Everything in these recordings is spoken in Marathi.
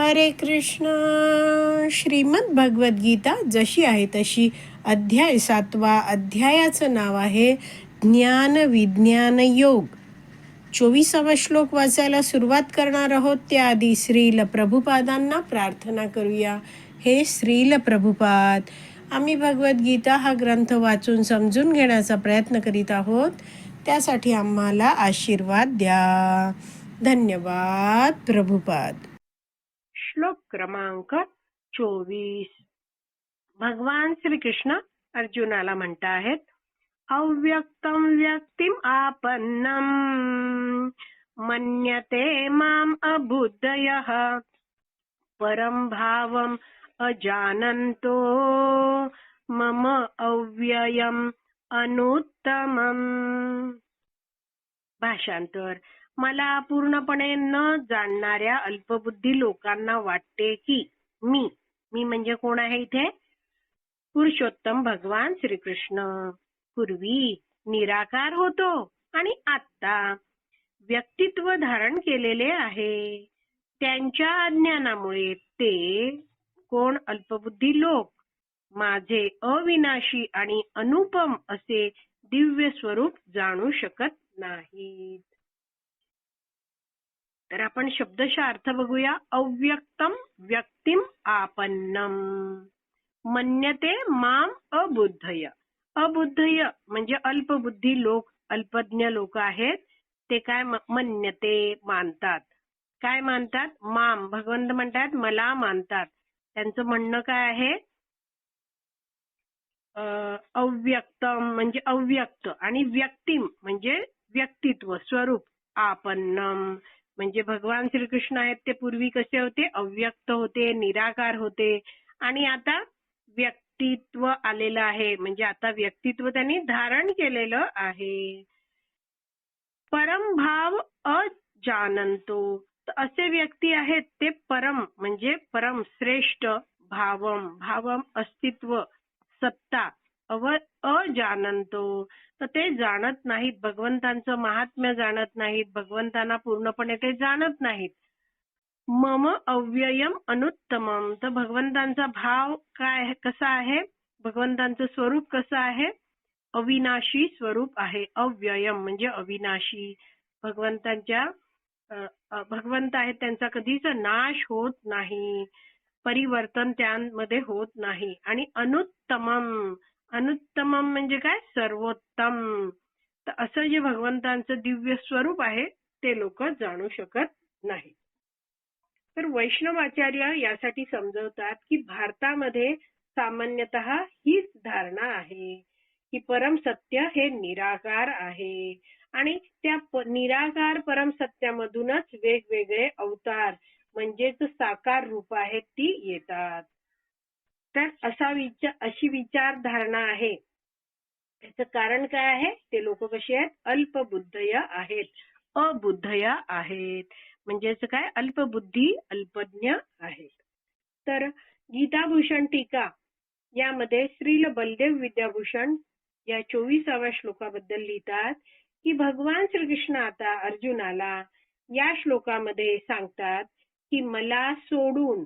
हरे कृष्ण. श्रीमद भगवद्गीता जशी आहे तशी अध्याय सातवा अध्यायाचं नाव आहे ज्ञान विज्ञान योग. चोवीसावा श्लोक वाचायला सुरुवात करणार आहोत. त्याआधी श्रील प्रभुपादांना प्रार्थना करूया. हे श्रील प्रभुपाद आम्ही भगवद्गीता हा ग्रंथ वाचून समजून घेण्याचा प्रयत्न करीत आहोत. त्यासाठी आम्हाला आशीर्वाद द्या. धन्यवाद प्रभुपाद. क्रमांक चोवीस. भगवान श्रीकृष्ण अर्जुनाला म्हणता आहेत अव्यक्तम व्यक्तिम आपन्नम मन्यते माम अबुद्धय परम भावम अजानन्तो मम अव्ययम अनुत्तमम। भाषांतर. मला पूर्णपणे न जाणणाऱ्या अल्पबुद्धी लोकांना वाटते की मी मी म्हणजे कोण आहे इथे? पुरुषोत्तम भगवान श्रीकृष्ण. पूर्वी निराकार होतो आणि आता व्यक्तित्व धारण केलेले आहे. त्यांच्या अज्ञानामुळे ते कोण अल्पबुद्धी लोक? माझे अविनाशी आणि अनुपम असे दिव्य स्वरूप जाणू शकत नाहीत. तर आपण शब्दशः अर्थ बघूया. अव्यक्तम व्यक्तिम आपन्नम. मन्यते माम अबुद्धय. अबुद्धय म्हणजे अल्पबुद्धी लोक अल्पज्ञ लोक आहेत. ते काय मन्यते मानतात. काय मानतात? माम. भगवंत म्हणतात मला मानतात. त्यांचं म्हणणं काय आहे? अव्यक्तम म्हणजे अव्यक्त आणि व्यक्तिम म्हणजे व्यक्तित्व स्वरूप आपन्नम. म्हणजे भगवान श्रीकृष्ण आहेत ते पूर्वी कसे होते? अव्यक्त होते निराकार होते. आणि आता व्यक्तित्व आलेलं आहे. म्हणजे आता व्यक्तित्व त्यांनी धारण केलेलं आहे. परमभाव अजानंतो. असे व्यक्ती आहेत ते परम म्हणजे परम श्रेष्ठ भावम. भावम अस्तित्व. सत्ता अव अजानंतो. तर ते जाणत नाहीत भगवंतांचं महात्म्य जाणत नाहीत भगवंतांना पूर्णपणे ते जाणत नाहीत. मम अव्ययम अनुत्तमम. तर भगवंतांचा भाव काय कसा आहे? भगवंतांचं स्वरूप कसं आहे? अविनाशी स्वरूप आहे अव्ययम म्हणजे अविनाशी. भगवंतांच्या भगवंत आहेत त्यांचा कधीच नाश होत नाही. परिवर्तन त्यांमध्ये होत नाही. आणि अनुत्तमम अनुत्तमम म्हणजे काय? सर्वोत्तम. तर असं जे भगवंतांचं दिव्य स्वरूप आहे ते लोक जाणू शकत नाही तर वैष्णवाचार्य यासाठी समजवतात की भारतामध्ये सामान्यतः हीच धारणा आहे की परम सत्य हे निराकार आहे. आणि त्या निराकार परम सत्यामधूनच वेगवेगळे अवतार म्हणजेच साकार रूप आहेत ती येतात. तर असा विचार अशी विचारधारणा आहे. त्याचं कारण काय आहे? ते लोक कसे आहेत? अल्पबुद्धय आहेत. अबुद्धय आहेत. म्हणजेच काय? अल्पबुद्धी अल्पज्ञ आहेत. तर गीताभूषण टीका यामध्ये श्रील बलदेव विद्याभूषण या चोवीसाव्या श्लोकाबद्दल लिहितात की भगवान श्रीकृष्ण आता अर्जुनाला या श्लोकामध्ये सांगतात की मला सोडून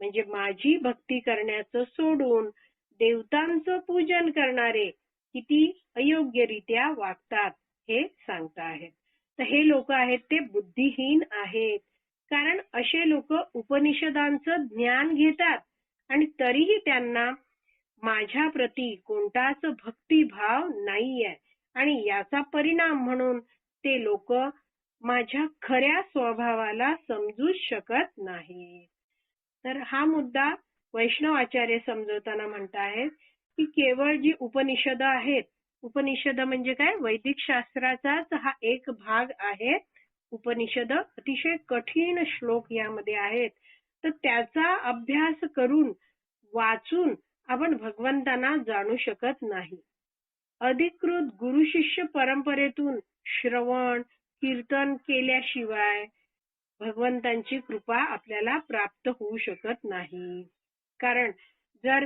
म्हणजे माझी भक्ती करण्याचं सोडून देवतांचं पूजन करणारे किती अयोग्यरित्या वागतात हे सांगता आहेत तर हे लोक आहेत ते बुद्धिहीन आहेत. कारण असे लोक उपनिषदांचं ज्ञान घेतात आणि तरीही त्यांना माझ्या प्रती कोणताच भक्तिभाव नाहीये. आणि याचा परिणाम म्हणून ते लोक माझ्या खऱ्या स्वभावाला समजू शकत नाही. तर हा मुद्दा वैष्णव आचार्य समजवताना म्हणतायत की केवळ जी उपनिषद आहेत उपनिषद म्हणजे काय? वैदिक शास्त्राचाच हा एक भाग आहे. उपनिषद अतिशय कठीण श्लोक यामध्ये आहेत. तर त्याचा अभ्यास करून वाचून आपण भगवंतांना जाणू शकत नाही. अधिकृत गुरु शिष्य परंपरेतून श्रवण कीर्तन केल्याशिवाय भगवंतांची कृपा आपल्याला प्राप्त होऊ शकत नाही. कारण जर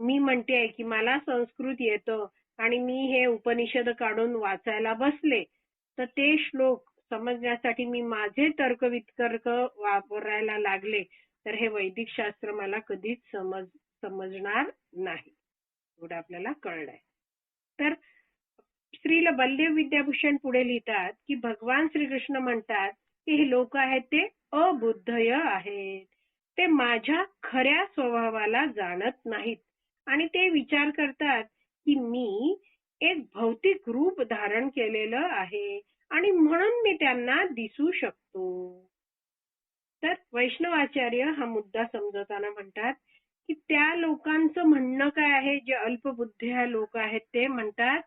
मी म्हणते की मला संस्कृत येतं आणि मी हे उपनिषद काढून वाचायला बसले तर ते श्लोक समजण्यासाठी मी माझे तर्क वितर्क वापरायला लागले तर हे वैदिक शास्त्र मला कधीच समज समजणार नाही. एवढं आपल्याला कळलंय. तर स्त्रीला बलदेव विद्याभूषण पुढे लिहितात की भगवान श्रीकृष्ण म्हणतात की हे लोक आहेत ते अबुद्धय आहेत. ते माझ्या खऱ्या स्वभावाला जाणत नाहीत. आणि ते विचार करतात की मी एक भौतिक रूप धारण केलेलं आहे आणि म्हणून मी त्यांना दिसू शकतो. तर वैष्णवाचार्य हा मुद्दा समजवताना म्हणतात की त्या लोकांचं म्हणणं काय आहे? जे अल्पबुद्ध्या लोक आहेत ते म्हणतात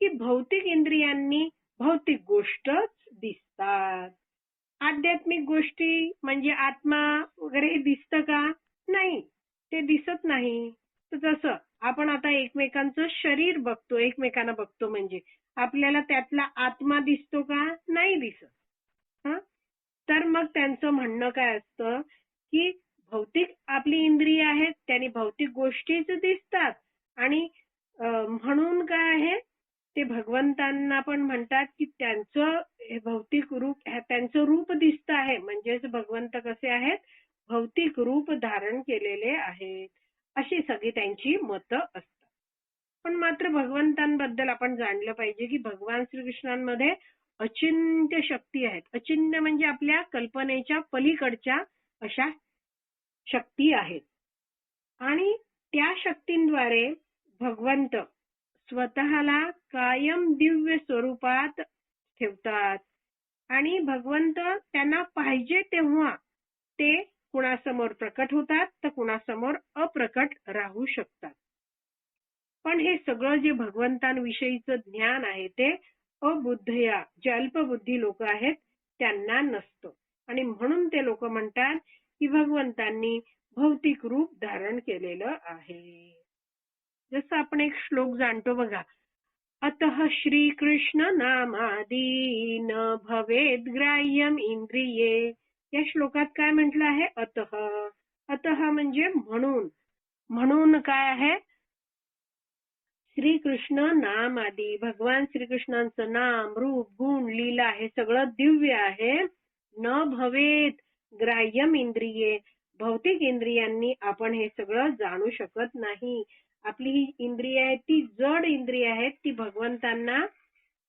की भौतिक इंद्रियांनी भौतिक गोष्टच दिसतात. आध्यात्मिक गोष्टी म्हणजे आत्मा वगैरे हे दिसतं का? नाही ते दिसत नाही. तर जसं आपण आता एकमेकांचं शरीर बघतो एकमेकांना बघतो म्हणजे आपल्याला त्यातला आत्मा दिसतो का? नाही दिसत. तर मग त्यांचं म्हणणं काय असतं? की भौतिक आपली इंद्रिय आहेत त्यांनी भौतिक गोष्टीच दिसतात. आणि म्हणून काय आहे ते भगवंतांना पण म्हणतात की त्यांचं हे भौतिक रूप त्यांचं रूप दिसत आहे. म्हणजेच भगवंत कसे आहेत? भौतिक रूप धारण केलेले आहेत. अशी सगळी त्यांची मतं असतात. पण मात्र भगवंतांबद्दल आपण जाणलं पाहिजे की भगवान श्रीकृष्णांमध्ये अचिंत्य शक्ती आहेत. अचिंत्य म्हणजे आपल्या कल्पनेच्या पलीकडच्या अशा शक्ती आहेत. आणि त्या शक्तींद्वारे भगवंत स्वतःला कायम दिव्य स्वरूपात ठेवतात. आणि भगवंत त्यांना पाहिजे तेव्हा ते कुणासमोर प्रकट होतात तर कुणासमोर अप्रकट राहू शकतात. पण हे सगळं जे भगवंतांविषयीचं ज्ञान आहे ते अबुद्धया जे अल्पबुद्धी लोक आहेत त्यांना नसतं. आणि म्हणून ते लोक म्हणतात की भगवंतांनी भौतिक रूप धारण केलेलं आहे. जसं आपण एक श्लोक जाणतो बघा. अतः श्रीकृष्ण नामादीन न भवेद ग्राह्यम इंद्रिये. या श्लोकात काय म्हटलं आहे? अतः. अतः म्हणजे म्हणून. म्हणून काय आहे? श्रीकृष्ण नाम आदी भगवान श्रीकृष्णांचं नाम रूप गुण लीला हे सगळं दिव्य आहे. न भवेत ग्राह्यम इंद्रिये. भौतिक इंद्रियांनी आपण हे सगळं जाणू शकत नाही. आपली ही इंद्रिय आहे ती जड इंद्रिय आहेत ती भगवंतांना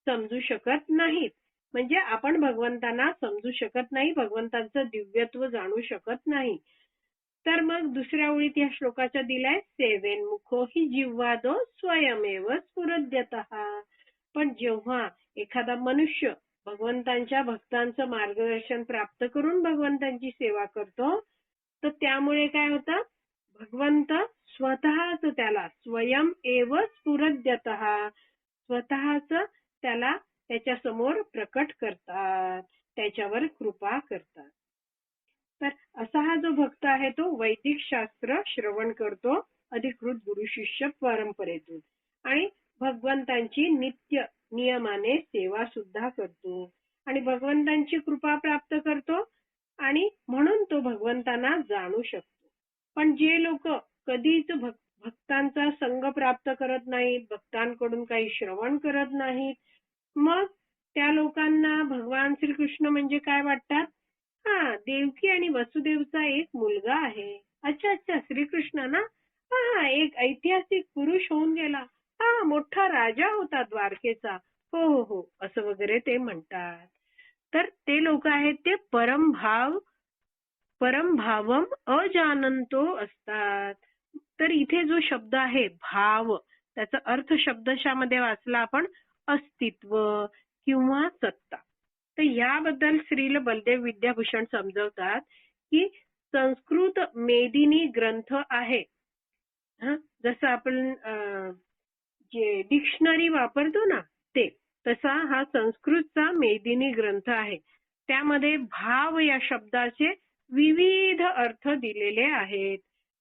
समजू शकत नाहीत. म्हणजे आपण भगवंतांना समजू शकत नाही भगवंतांचं दिव्यत्व जाणू शकत नाही. तर मग दुसऱ्या ओळीत या श्लोकाच्या दिलाय सेवेन मुखो ही जिव्हादो स्वयमेव स्फुरद्यत. पण जेव्हा एखादा मनुष्य भगवंतांच्या भक्तांचं मार्गदर्शन प्राप्त करून भगवंतांची सेवा करतो तर त्यामुळे काय होतं? भगवंत स्वतःच त्याला स्वयं एव स्फुरद्यत. स्वतःच त्याला त्याच्यासमोर प्रकट करतात. त्याच्यावर कृपा करतात. तर असा हा जो भक्त आहे तो वैदिक शास्त्र श्रवण करतो. अधिकृत गुरु शिष्य परंपरेतून. आणि भगवंतांची नित्य नियमाने सेवा सुद्धा करतो. आणि भगवंतांची कृपा प्राप्त करतो. आणि म्हणून तो भगवंतांना जाणू शकतो. पण जे लोक कधीच भक्तांचा संग प्राप्त करत नाहीत भक्तांकडून काही श्रवण करत नाहीत मग त्या लोकांना भगवान श्रीकृष्ण म्हणजे काय वाटतात? हा देवकी आणि वसुदेवचा एक मुलगा आहे. अच्छा अच्छा श्रीकृष्ण ना? हा हा एक ऐतिहासिक पुरुष होऊन गेला. हा मोठा राजा होता द्वारकेचा. हो हो हो असं वगैरे ते म्हणतात. तर ते लोक आहेत ते परमभाव परमभावम अजानंतो असतात. तर इथे जो शब्द आहे भाव त्याचा अर्थ शब्दशामध्ये वाचला आपण अस्तित्व किंवा सत्ता. तर याबद्दल श्रील बलदेव विद्याभूषण समजवतात की संस्कृत मेदिनी ग्रंथ आहे. जसं आपण अं, जे डिक्शनरी वापरतो ना ते तसा हा संस्कृतचा मेदिनी ग्रंथ आहे. त्यामध्ये भाव या शब्दाचे विविध अर्थ दिलेले आहेत.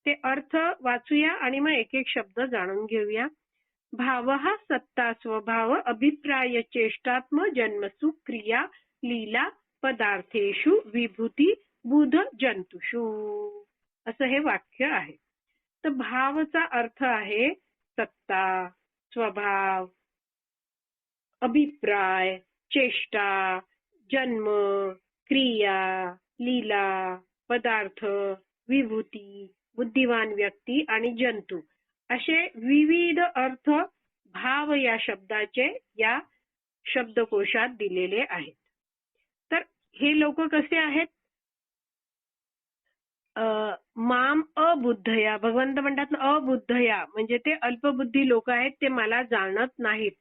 ते अर्थ वाचूया आणि मग एक एक शब्द जाणून घेऊया. भाव हा सत्ता स्वभाव अभिप्राय चेष्टात्म जन्मसु क्रिया लीला पदार्थेषु विभूती बुध जंतुषु. असं हे वाक्य आहे. तर भावचा अर्थ आहे सत्ता स्वभाव अभिप्राय चेष्टा जन्म क्रिया. लीला पदार्थ विभूती बुद्धिवान व्यक्ती आणि जंतू असे विविध अर्थ भाव या शब्दाचे या शब्दकोशात दिलेले आहेत. तर हे लोक कसे आहेत? माम अबुद्धया. भगवंत म्हणतात ना, अबुद्धया. म्हणजे ते अल्पबुद्धी लोक आहेत ते मला जाणत नाहीत.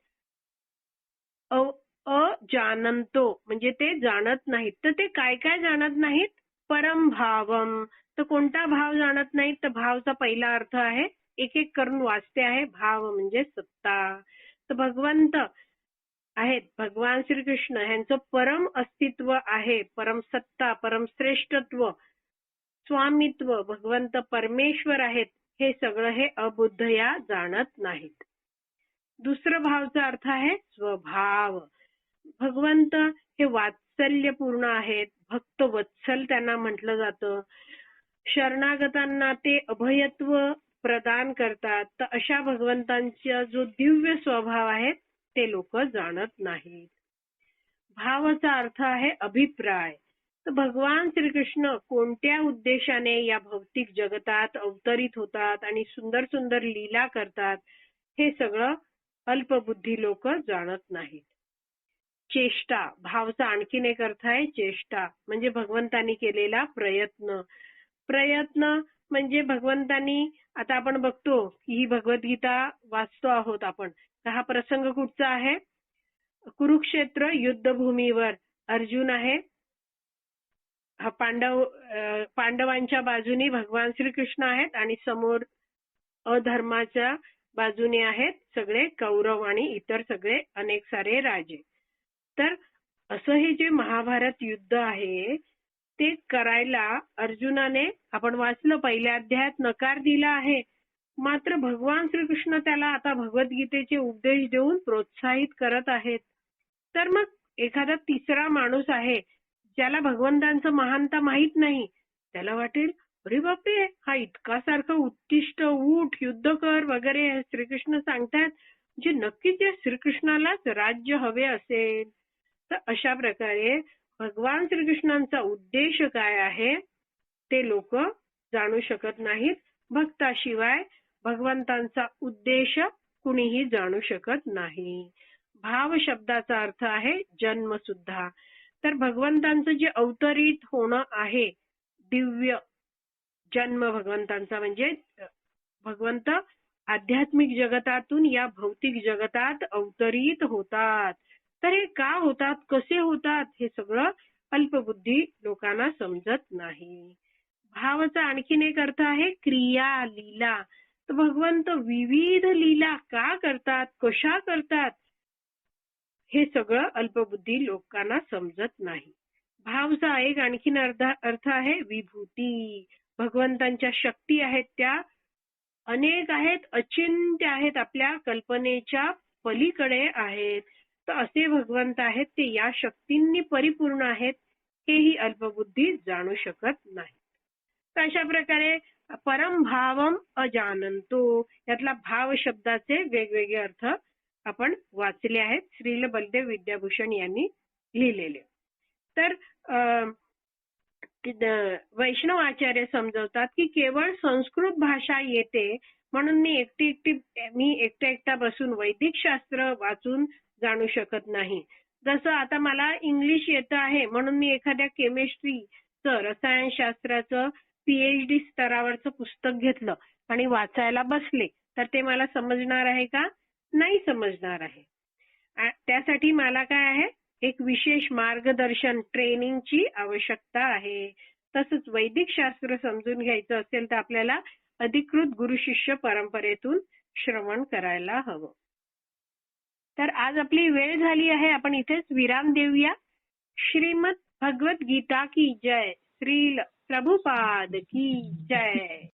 अजानंतो. म्हणजे ते जाणत नाहीत. तर ते काय काय जाणत नाहीत? परमभावम तर कोणता भाव जाणत नाहीत? तर भावचा पहिला अर्थ आहे एक एक करून वाचते आहे भाव म्हणजे सत्ता. तर भगवंत आहेत. भगवान श्रीकृष्ण यांचं परम अस्तित्व आहे. परम सत्ता परम श्रेष्ठत्व स्वामित्व भगवंत परमेश्वर आहेत. हे सगळं हे अबुद्धया जाणत नाहीत. दुसरं भावचा अर्थ आहे स्वभाव. भगवंत हे वात्सल्यपूर्ण आहेत. भक्त वत्सल त्यांना म्हटलं जातं. शरणागतांना ते अभयत्व प्रदान करतात. तर अशा भगवंतांचा जो दिव्य स्वभाव आहे ते लोक जाणत नाहीत. भावाचा अर्थ आहे अभिप्राय. तर भगवान श्रीकृष्ण कोणत्या उद्देशाने या भौतिक जगतात अवतरित होतात आणि सुंदर सुंदर लीला करतात हे सगळं अल्पबुद्धी लोक जाणत नाहीत. चेष्टा. भावचा आणखीन एक अर्थ आहे चेष्टा. म्हणजे भगवंतानी केलेला प्रयत्न. प्रयत्न म्हणजे भगवंतानी आता आपण बघतो की ही भगवद्गीता वाचतो आहोत आपण. तर हा प्रसंग कुठचा आहे? कुरुक्षेत्र युद्धभूमीवर. अर्जुन आहे. हा पांडव पांडवांच्या बाजूनी भगवान श्रीकृष्ण आहेत आणि समोर अधर्माच्या बाजूने आहेत सगळे कौरव आणि इतर सगळे अनेक सारे राजे. तर असं हे जे महाभारत युद्ध आहे ते करायला अर्जुनाने आपण वाचलं पहिल्या अध्यायात नकार दिला आहे. मात्र भगवान श्रीकृष्ण त्याला आता भगवद्गीतेचे उपदेश देऊन प्रोत्साहित करत आहेत. तर मग एखादा तिसरा माणूस आहे ज्याला भगवंतांचं महानता माहीत नाही त्याला वाटेल अरे बापरे हा इतका सारखं उत्तिष्ट उठ युद्ध कर वगैरे श्रीकृष्ण सांगतात जे नक्कीच या श्रीकृष्णालाच राज्य हवे असेल. तर अशा प्रकारे भगवान श्रीकृष्णांचा उद्देश काय आहे ते लोक जाणू शकत नाहीत. भक्ताशिवाय भगवंतांचा उद्देश कुणीही जाणू शकत नाही. भाव शब्दाचा अर्थ आहे जन्म सुद्धा तर भगवंतांचं जे अवतरित होणं आहे दिव्य जन्म भगवंतांचा म्हणजे भगवंत आध्यात्मिक जगतातून या भौतिक जगतात अवतरित होतात. तर हे का होतात कसे होतात हे सगळं अल्पबुद्धी लोकांना समजत नाही. भावाचा आणखीन एक अर्थ आहे क्रिया लीला. तर भगवंत विविध लीला का करतात कशा करतात हे सगळं अल्पबुद्धी लोकांना समजत नाही. भावचा एक आणखीन अर्थ अर्थ आहे विभूती. भगवंतांच्या शक्ती आहेत त्या अनेक आहेत अचिंत्य आहेत आपल्या कल्पनेच्या पलीकडे आहेत. तर असे भगवंत आहेत ते या शक्तींनी परिपूर्ण आहेत हेही अल्पबुद्धी जाणू शकत नाही तर अशा प्रकारे परमभावम अजानंतो यातला भाव शब्दाचे वेगवेगळे अर्थ आपण वाचले आहेत. श्रील बलदेव विद्याभूषण यांनी लिहिलेले. तर अं, वैष्णव आचार्य समजवतात की केवळ संस्कृत भाषा येते म्हणून मी एकटी एकटी मी एकटा एकटा बसून वैदिक शास्त्र वाचून जाणू शकत नाही. जसं आता मला इंग्लिश येतं आहे म्हणून मी एखाद्या केमिस्ट्रीचं रसायनशास्त्राचं पीएचडी स्तरावरचं पुस्तक घेतलं आणि वाचायला बसले तर ते मला समजणार आहे का? नाही समजणार आहे. त्यासाठी मला काय आहे? एक विशेष मार्गदर्शन ट्रेनिंगची आवश्यकता आहे. तसंच वैदिक शास्त्र समजून घ्यायचं असेल तर आपल्याला अधिकृत गुरु शिष्य परंपरेतून श्रवण करायला हवं. तर आज आपली वेळ झाली आहे आपण इथेच विराम देऊया. श्रीमद भगवत गीता की जय. श्रील प्रभुपाद की जय.